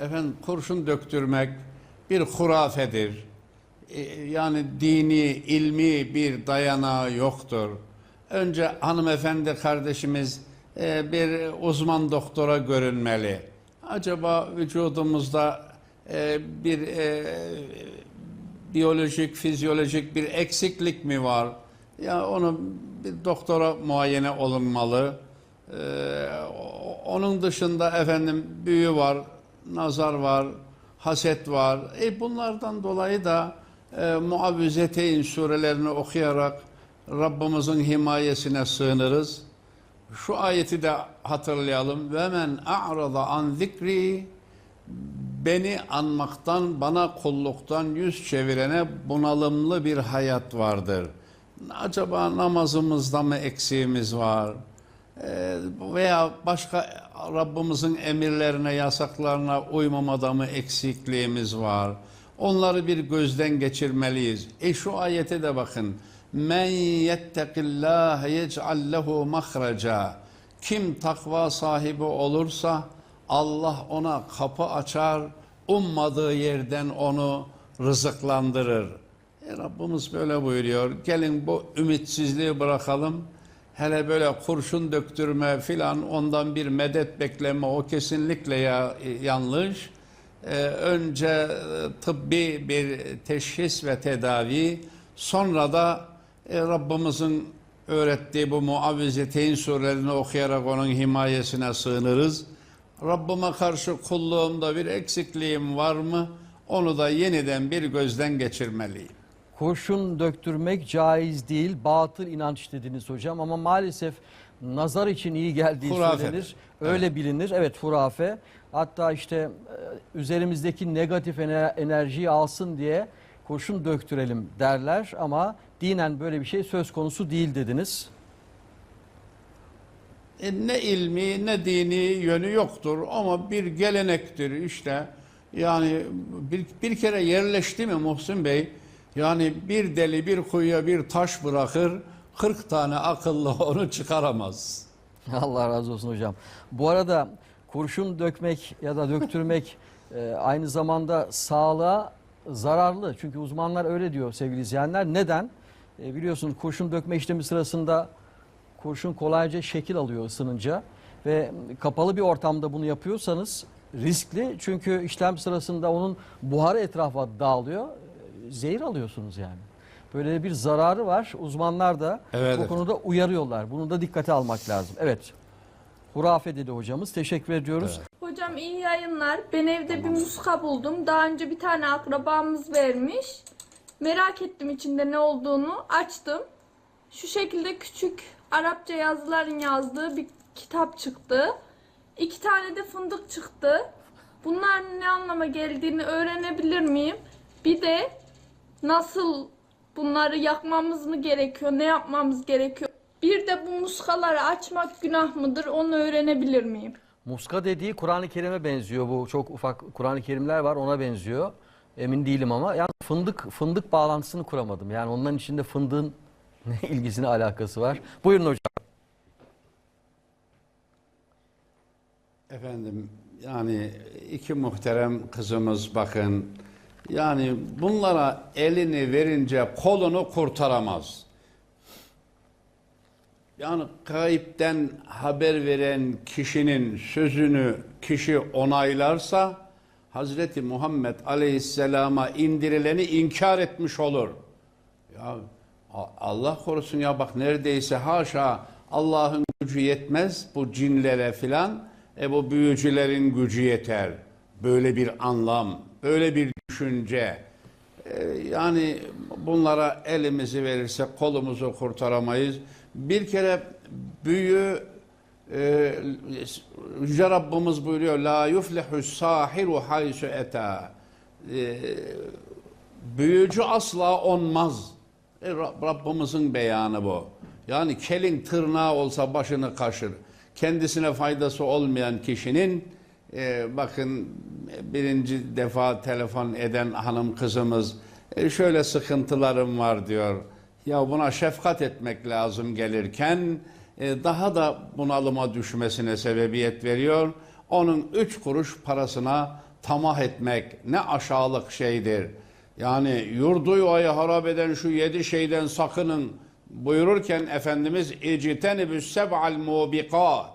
efendim kurşun döktürmek bir hurafedir. E, Yani dini, ilmi bir dayanağı yoktur. Önce hanımefendi kardeşimiz e, bir uzman doktora görünmeli. Acaba vücudumuzda e, bir e, biyolojik, fizyolojik bir eksiklik mi var? Ya onu bir doktora muayene olunmalı. Ee, onun dışında efendim büyü var, nazar var, haset var. E bunlardan dolayı da e, Muavvizeteyn surelerini okuyarak Rabbimizin himayesine sığınırız. Şu ayeti de hatırlayalım. Ve men a'rada an zikri beni anmaktan, bana kulluktan yüz çevirene bunalımlı bir hayat vardır. Acaba namazımızda mı eksiğimiz var? Ee, veya başka Rabbimizin emirlerine, yasaklarına uymamada mı eksikliğimiz var? Onları bir gözden geçirmeliyiz. E şu ayete de bakın. Men yettekillâhe yec'al lehu mahraca. Kim takva sahibi olursa Allah ona kapı açar, ummadığı yerden onu rızıklandırır. E Rabbimiz böyle buyuruyor. Gelin bu ümitsizliği bırakalım. Hele böyle kurşun döktürme filan ondan bir medet bekleme o kesinlikle ya, yanlış. Ee, önce e, tıbbi bir teşhis ve tedavi sonra da e, Rabbimizin öğrettiği bu muavvizeteyn surelerini okuyarak onun himayesine sığınırız. Rabbime karşı kulluğumda bir eksikliğim var mı? Onu da yeniden bir gözden geçirmeliyim. Kurşun döktürmek caiz değil, batıl inanç dediniz hocam ama maalesef nazar için iyi geldiği Hurafe. söylenir. Öyle bilinir. Evet hurafe. Hatta işte e, üzerimizdeki negatif ener- enerjiyi alsın diye kurşun döktürelim derler ama dinen böyle bir şey söz konusu değil dediniz. E, ne ilmi ne dini yönü yoktur ama bir gelenektir işte. Yani bir, bir kere yerleşti mi Muhsin Bey? Yani bir deli bir kuyuya bir taş bırakır, 40 tane akıllı onu çıkaramaz. Allah razı olsun hocam. Bu arada kurşun dökmek ya da döktürmek e, aynı zamanda sağlığa zararlı. Çünkü uzmanlar öyle diyor sevgili izleyenler. Neden? E, biliyorsun kurşun dökme işlemi sırasında kurşun kolayca şekil alıyor ısınınca ve kapalı bir ortamda bunu yapıyorsanız riskli. Çünkü işlem sırasında onun buharı etrafa dağılıyor. Zehir alıyorsunuz yani. Böyle bir zararı var. Uzmanlar da Evet, bu evet. konuda uyarıyorlar. Bunu da dikkate almak lazım. Evet. Hurafe dedi hocamız. Teşekkür ediyoruz. Hocam iyi yayınlar. Ben evde bir muska buldum. Daha önce bir tane akrabamız vermiş. Merak ettim içinde ne olduğunu. Açtım. Şu şekilde küçük Arapça yazıların yazdığı bir kitap çıktı. İki tane de fındık çıktı. Bunların ne anlama geldiğini öğrenebilir miyim? Bir de nasıl bunları yakmamız mı gerekiyor? Ne yapmamız gerekiyor? Bir de bu muskaları açmak günah mıdır? Onu öğrenebilir miyim? Muska dediği Kur'an-ı Kerim'e benziyor. Bu çok ufak Kur'an-ı Kerimler var ona benziyor. Emin değilim ama yani fındık fındık bağlantısını kuramadım. Yani onların içinde fındığın ne ilgisine alakası var? Buyurun hocam. Efendim yani iki muhterem kızımız bakın yani bunlara elini verince kolunu kurtaramaz. Yani kayıpten haber veren kişinin sözünü kişi onaylarsa Hazreti Muhammed Aleyhisselam'a indirileni inkar etmiş olur. Ya Allah korusun ya bak neredeyse haşa Allah'ın gücü yetmez bu cinlere filan. E bu büyücülerin gücü yeter. Böyle bir anlam, böyle bir düşünce. E, yani bunlara elimizi verirsek kolumuzu kurtaramayız. Bir kere büyü e, Yüce Rabbimiz buyuruyor La yuflihu sahiru haysu eta E, büyücü asla onmaz. E, Rab- Rabbimizin beyanı bu. Yani kelin tırnağı olsa başını kaşır. Kendisine faydası olmayan kişinin e, bakın birinci defa telefon eden hanım kızımız e, şöyle sıkıntılarım var diyor. Ya buna şefkat etmek lazım gelirken e, daha da bunalıma düşmesine sebebiyet veriyor. Onun üç kuruş parasına tamah etmek ne aşağılık şeydir. Yani yurdu yuvayı harap eden şu yedi şeyden sakının buyururken Efendimiz İctenibüs seb'al mubikat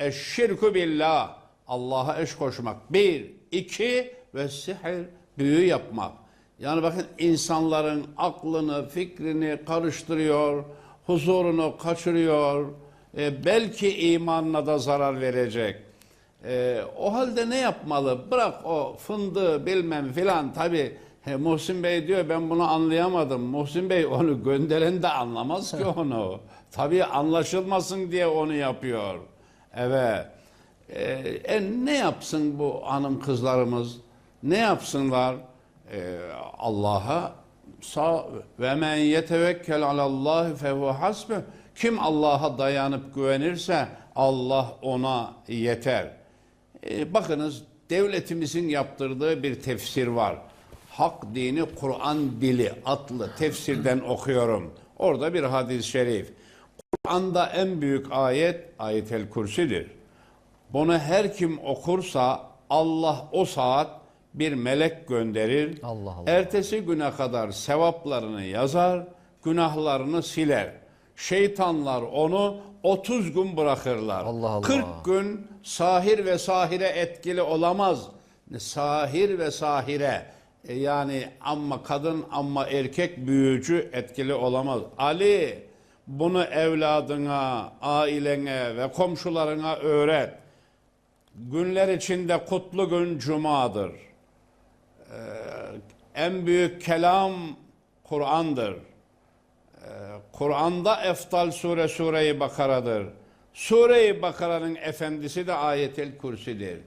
Eşşirku billah Allah'a eş koşmak. Bir, iki ve sihir büyü yapmak. Yani bakın insanların aklını, fikrini karıştırıyor, huzurunu kaçırıyor. E, belki imanına da zarar verecek. E, o halde ne yapmalı? Bırak o fındığı bilmem filan tabi Muhsin Bey diyor ben bunu anlayamadım. Muhsin Bey onu gönderen de anlamaz ki onu. Tabi anlaşılmasın diye onu yapıyor. Evet. Ee, e, ne yapsın bu hanım kızlarımız? Ne yapsınlar? Ee, Allah'a ve men yetevekkel alallahi fehu hasbe. Kim Allah'a dayanıp güvenirse Allah ona yeter. Ee, bakınız devletimizin yaptırdığı bir tefsir var. Hak dini Kur'an dili adlı tefsirden okuyorum. Orada bir hadis-i şerif. Kur'an'da en büyük ayet ayetel kürsidir. Bunu her kim okursa Allah o saat bir melek gönderir. Allah Allah. Ertesi güne kadar sevaplarını yazar, günahlarını siler. Şeytanlar onu 30 gün bırakırlar. Allah Allah. 40 gün sahir ve sahire etkili olamaz. Sahir ve sahire e, yani amma kadın amma erkek büyücü etkili olamaz. Ali bunu evladına, ailene ve komşularına öğret. Günler içinde kutlu gün cumadır. Ee, en büyük kelam Kur'an'dır. Ee, Kur'an'da eftal sure sure-i Bakara'dır. Sure-i Bakara'nın efendisi de ayetel kürsidir.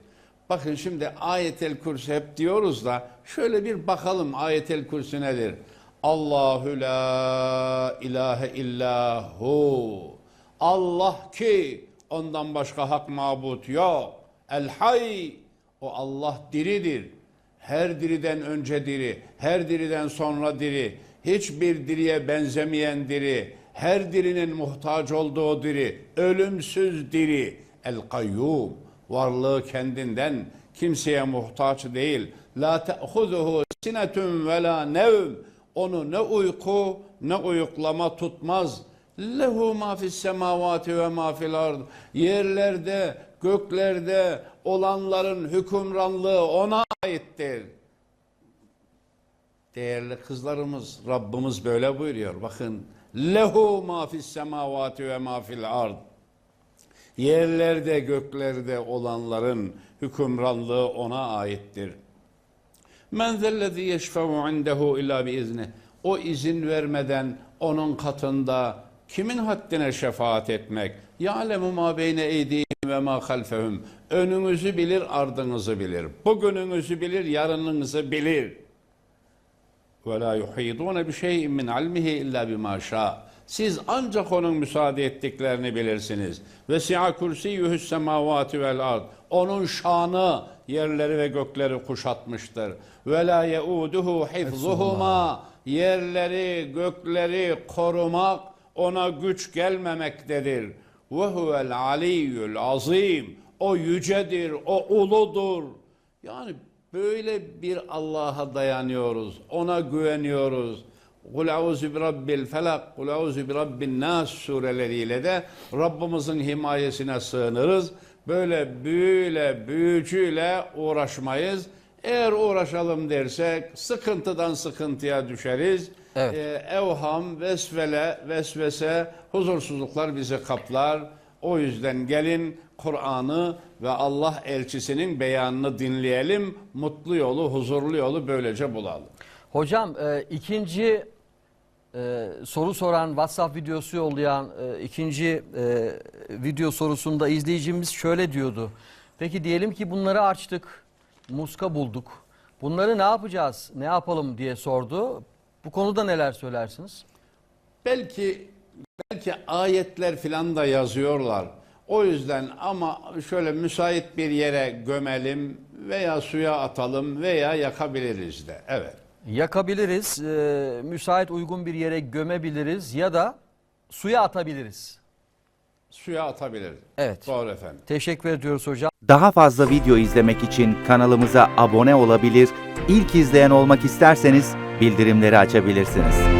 Bakın şimdi ayetel kürsi hep diyoruz da şöyle bir bakalım ayetel kürsi nedir? Allahu la ilahe illahu. Allah ki ondan başka hak mabut yok. El hay o Allah diridir. Her diriden önce diri, her diriden sonra diri, hiçbir diriye benzemeyen diri, her dirinin muhtaç olduğu diri, ölümsüz diri, el kayyum, varlığı kendinden, kimseye muhtaç değil. La te'huzuhu sinetun ve la nevm, onu ne uyku ne uyuklama tutmaz. Lehu ma fis semavati ve ma fil ard. Yerlerde, göklerde olanların hükümranlığı ona aittir. Değerli kızlarımız, Rabbimiz böyle buyuruyor. Bakın, lehu ma fis semavati ve ma fil ard. Yerlerde, göklerde olanların hükümranlığı ona aittir. Men zellezî yeşfe'u indehu illa biizni. O izin vermeden onun katında kimin haddine şefaat etmek? Ya'lemu ma beyne eydihim ve ma halfehum. Önünüzü bilir, ardınızı bilir. Bugününüzü bilir, yarınınızı bilir. Ve la yuhidune bi şey'in min ilmihi illa bima şa. Siz ancak onun müsaade ettiklerini bilirsiniz. Ve si'a kursiyyuhus semavati vel ard. Onun şanı yerleri ve gökleri kuşatmıştır. Ve la yeuduhu hifzuhuma. Yerleri, gökleri korumak ona güç gelmemektedir. Ve huvel aliyyul azim. O yücedir, o uludur. Yani böyle bir Allah'a dayanıyoruz. Ona güveniyoruz. Kul auzu bi rabbil felak, kul auzu bi rabbin nas sureleriyle de Rabbimizin himayesine sığınırız. Böyle büyüyle, büyücüyle uğraşmayız. Eğer uğraşalım dersek sıkıntıdan sıkıntıya düşeriz. Evet. Ee, evham, vesvele, vesvese, huzursuzluklar bizi kaplar. O yüzden gelin Kur'an'ı ve Allah elçisinin beyanını dinleyelim. Mutlu yolu, huzurlu yolu böylece bulalım. Hocam e, ikinci e, soru soran WhatsApp videosu yollayan e, ikinci e, video sorusunda izleyicimiz şöyle diyordu. Peki diyelim ki bunları açtık, muska bulduk. Bunları ne yapacağız, ne yapalım diye sordu. Bu konuda neler söylersiniz? Belki belki ayetler filan da yazıyorlar. O yüzden ama şöyle müsait bir yere gömelim veya suya atalım veya yakabiliriz de. Evet. Yakabiliriz, e, müsait uygun bir yere gömebiliriz ya da suya atabiliriz. suya atabilir. Evet. Doğru efendim. Teşekkür ediyoruz hocam. Daha fazla video izlemek için kanalımıza abone olabilir, ilk izleyen olmak isterseniz bildirimleri açabilirsiniz.